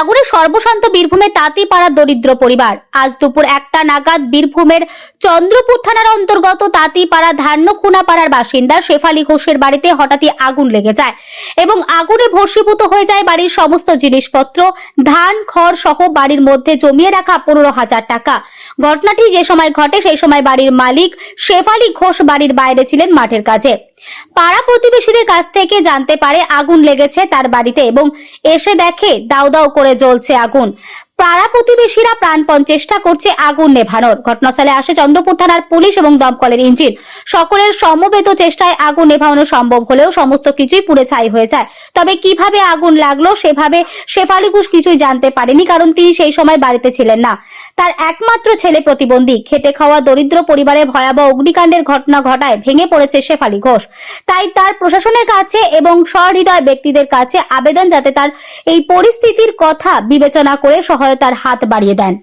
আগুনে সর্বশান্ত বীরভূমের তাঁতিপাড়া দরিদ্র পরিবার। আজ দুপুর একটা নাগাদ বীরভূমের চন্দ্রপুর থানার অন্তর্গত তাঁতিপাড়া ধান্যখুনা পাড়ার বাসিন্দা শেফালি ঘোষের বাড়িতে হঠাৎই আগুন লেগে যায় এবং আগুনে ভস্মীভূত হয়ে যায় বাড়ির সমস্ত জিনিসপত্র, ধান, খড় সহ বাড়ির মধ্যে জমিয়ে রাখা পনেরো হাজার টাকা। ঘটনাটি যে সময় ঘটে সেই সময় বাড়ির মালিক শেফালি ঘোষ বাড়ির বাইরে ছিলেন মাঠের কাজে। পাড়া প্রতিবেশীদের কাছ থেকে জানতে পারে আগুন লেগেছে তার বাড়িতে এবং এসে দেখে দাউ দাউ করে জ্বলছে আগুন। পাড়া প্রতিবেশীরা প্রাণপণ চেষ্টা করছে আগুন নেভানোর। ঘটনাস্থলে আসে চন্দ্রপুর থানার পুলিশ এবং দমকলের ইঞ্জিন। সকলের সমবেত চেষ্টায় আগুন নেভানো সম্ভব হলেও সমস্ত কিছুই পুড়ে ছাই হয়ে যায়। তবে কীভাবে আগুন লাগল সেভাবে শেফালি ঘোষ কিছুই জানতে পারেনি, কারণ তিনি সেই সময় বাড়িতে ছিলেন না। তার একমাত্র ছেলে প্রতিবন্ধী। খেটে খাওয়া দরিদ্র পরিবারে ভয়াবহ অগ্নিকাণ্ডের ঘটনা ঘটায় ভেঙে পড়েছে শেফালি ঘোষ। তাই তার প্রশাসনের কাছে এবং সহৃদয় ব্যক্তিদের কাছে আবেদন যাতে তার এই পরিস্থিতির কথা বিবেচনা করে সহায়তার হাত বাড়িয়ে দেন।